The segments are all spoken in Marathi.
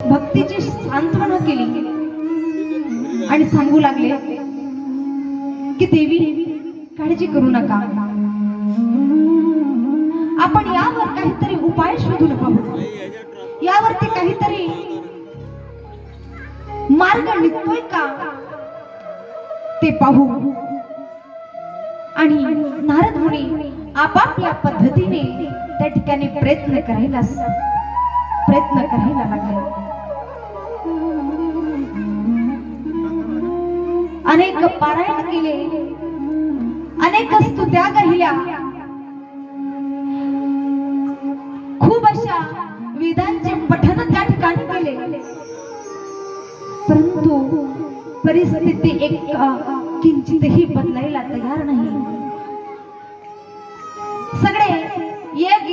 भक्तीची सांत्वना केली. आणि सांगू लागले की देवी काळजी करू नका. आपण यावर काहीतरी उपाय शोधून पाहू. यावरती काहीतरी मार्ग निघतोय का ते पाहू. आणि नारद मुनी आपापल्या पद्धतीने त्या ठिकाणी प्रयत्न करायला प्रयत्न करायला लागले अनेक पारायण केले. अनेक स्तुत्या गायल्या खूप अशा वेदांचे पठन त्या ठिकाणी केले. परंतु परिस्थिती एक किंचितही बदलायला तयार नाही. सगळे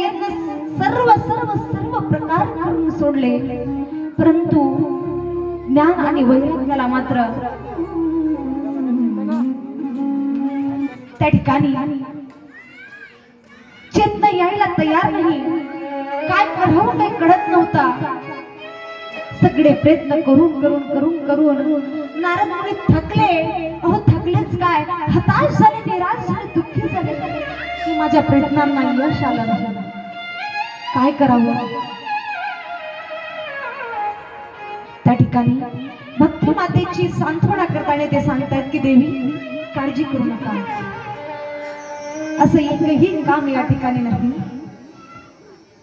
एक सर्व सर्व सर्व प्रकार करून सोडले. परंतु ज्ञान आणि वैराग्याला मात्र. त्या ठिकाणी चेतन यायला तयार नाही. काय करावं काही कळत नव्हता. सगळे प्रयत्न करून करून करून करून नारद मुनी थकले. अहो थकलेच काय? हताश झाले निराश झाले दुःखी झाले. की माझ्या प्रयत्नांना यश आलं नाही. काय करावं? त्या ठिकाणी भक्ती मातेची सांत्वना करताना ते सांगतायत की देवी काळजी करू नका. असं एकही काम या ठिकाणी नाही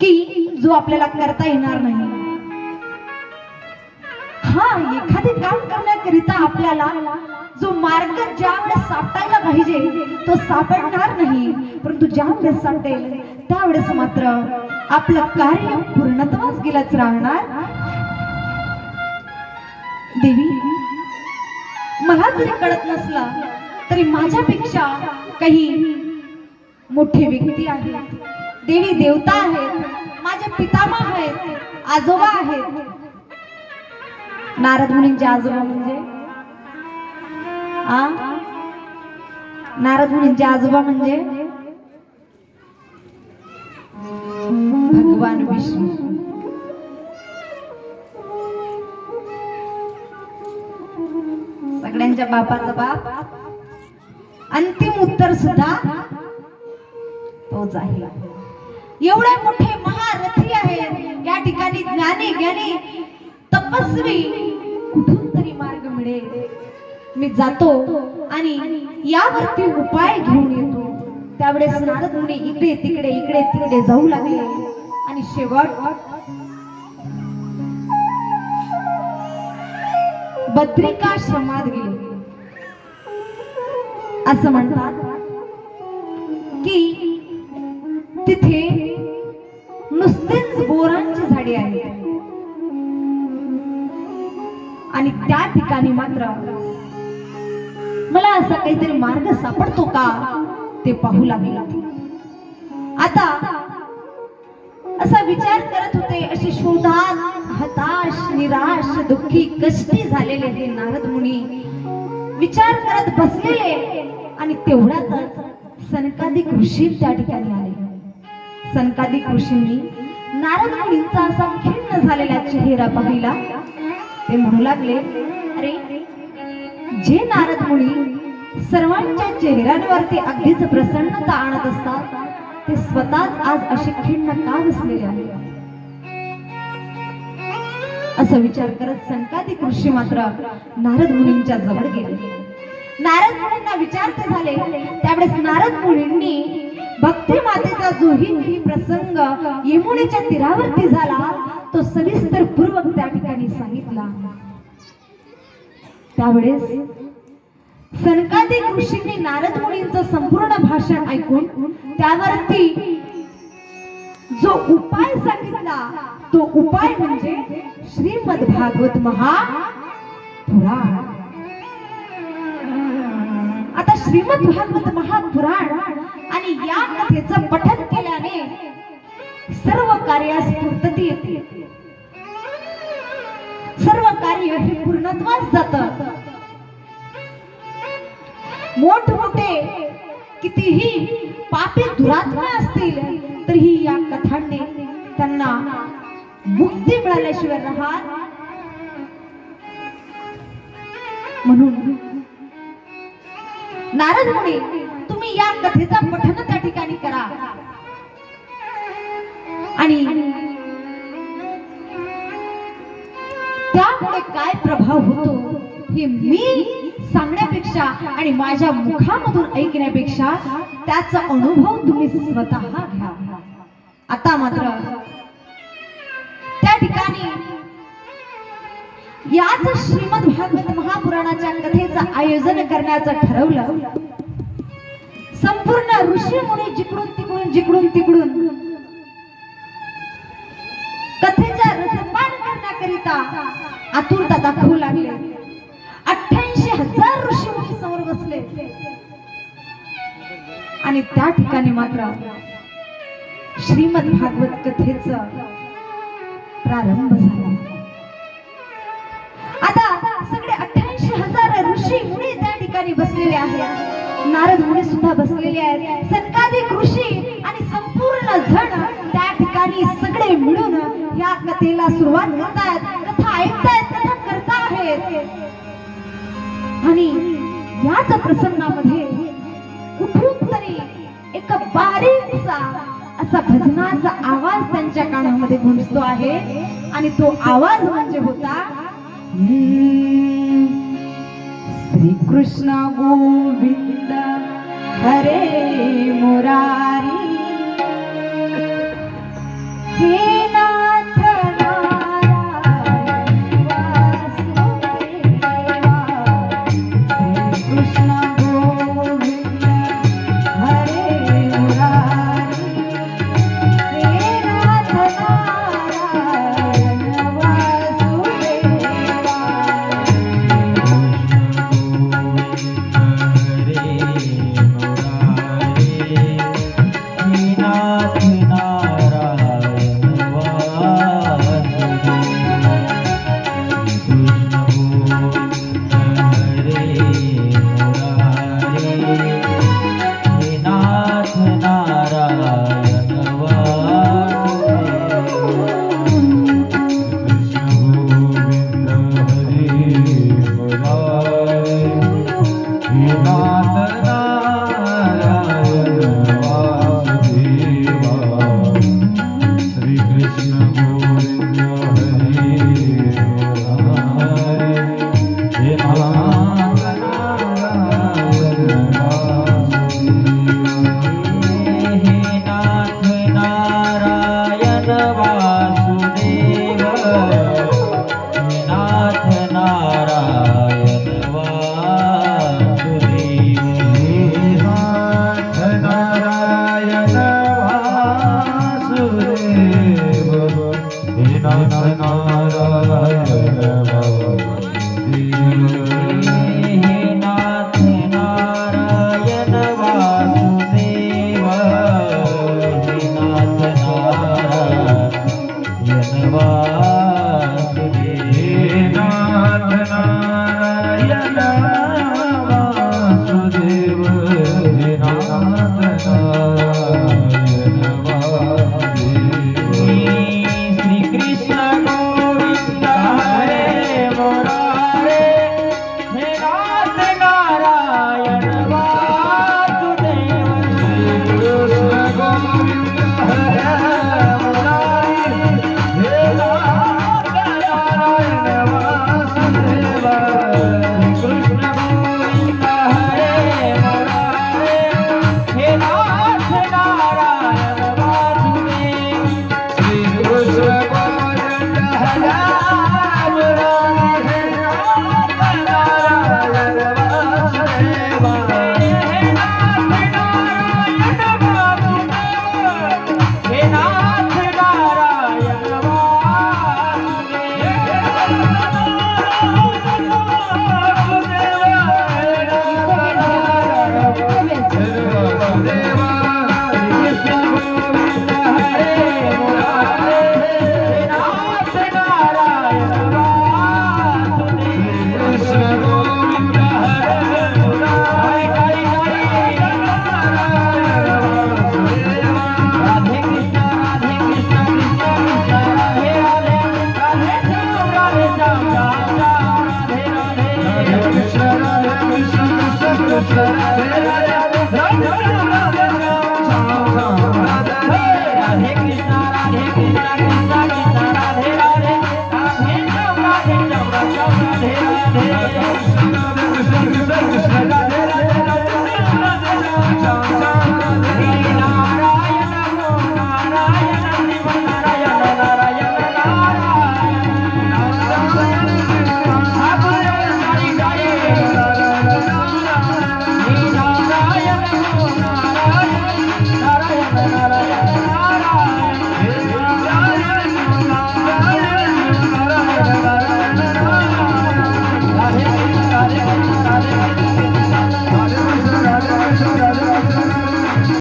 की जो आपल्याला करता येणार नाही. हा एखादे काम करण्याकरिता आपल्याला जो मार्ग ज्या वेळेस सापडायला पाहिजे तो सापडणार नाही. परंतु ज्या वेळेस सापडेल त्यावेळेस मात्र आपलं कार्य पूर्णत्वास गेलंच राहणार. देवी मला जरी कळत नसला तरी माझ्यापेक्षा काही मोठे व्यक्ती आहेत. देवी देवता आहेत माझे पितामह आहेत आजोबा आहेत. नारद मुनींचे आजोबा म्हणजे? आ? नारद मुनींचे आजोबा म्हणजे? भगवान विष्णू। सगळ्यांच्या बापाचा बाप। अंतिम उत्तर सुद्धा तोच आहे। एवढे मोठे महारथी आहेत। या ठिकाणी ज्ञानी ज्ञानी तपस्वी कुठून तरी मार्ग मिळेल। मी जातो आणि यावरती उपाय घेऊन येतो। त्यावेळेस नारद मुनी इकडे तिकडे इकडे तिकडे जाऊ लागले. आणि शेवट बद्रिकाश्रमात गेले. असं म्हणतात की तिथे नुसतेच बोरांची झाडे आहेत. आणि त्या ठिकाणी मात्र मला असा काहीतरी मार्ग सापडतो का? ते पाहू लागले. आता असा विचार करत होते असे शोधात हताश निराश दुःखी कष्टी झालेले हे नारद मुनी. विचार करत बसलेले आणि तेवढ्यातच सनकादिक ऋषी त्या ठिकाणी आले. सनकादिक ऋषींनी नारद मुनींचा असा खिन्न झालेला चेहरा पाहिला. ते म्हणू लागले अरे जे नारद मुनी सर्वांच्या चेहऱ्यांवरती अगदीच प्रसन्नता आणत असतात. ते स्वतःच आज असे खिन्न का बसलेले आहे असं विचार करत संकाधिक ऋषी मात्र नारद मुनींच्या जवळ गेले. नारद मुनींना विचारते झाले त्यावेळेस नारद मुनींनी भक्ती मातेचा जोही ही प्रसंग यमुनेच्या तीरावरती झाला तो सविस्तर पूर्वक त्या ठिकाणी सांगितला. त्यावेळेस सनकादिक ऋषींनी नारद मुनींचं संपूर्ण भाषण ऐकून त्यावरती जो उपाय सांगितला तो उपाय म्हणजे श्रीमद भागवत महापुराण. आता श्रीमद भागवत महापुराण आणि या कथेचं पठन केल्याने सर्व कार्यास पूर्तती येते. सर्व कार्य हे पूर्णत्वास जातं. मोठमोठे कितीही पापी दुरात्मा असतील तरीही या कथांनी त्यांना मुक्ती मिळाल्याशिवाय राहत म्हणून नारद मुळे तुम्ही या कथेचा पठन त्या ठिकाणी करा. आणि त्यामुळे काय प्रभाव होतो हे मी सांगण्यापेक्षा आणि माझ्या मुखामधून ऐकण्यापेक्षा त्याचा अनुभव तुम्ही स्वतः घ्या. आता मात्र त्या ठिकाणी याच श्रीमद भागवत महापुराणाच्या कथेचं आयोजन करण्याचं ठरवलं. संपूर्ण ऋषी मुनी जिकडून तिकडून जिकडून तिकडून कथेच्या रसपान करण्याकरिता आतुरता दाखवू लागले. आणि त्या ठिकाणी मात्र श्रीमद भागवत कथेचा प्रारंभ झाला. आता सगळे अठ्ठ्याऐंशी हजार ऋषी मुनी त्या ठिकाणी बसलेले आहेत. नारद मुनी सुद्धा बसलेले आहेत. सनकाधिक ऋषी आणि संपूर्ण जण त्या ठिकाणी सगळे मिळून या कथेला सुरुवात करतायत कथा ऐकतायत कथा करता आहेत आणि याच प्रसंगामध्ये एक बारीकसा असा भजनाचा आवाज त्यांच्या कानामध्ये घुमतो आहे. आणि तो आवाज म्हणजे होता श्री कृष्ण गोविंद हरे मुरारी. हे Krishna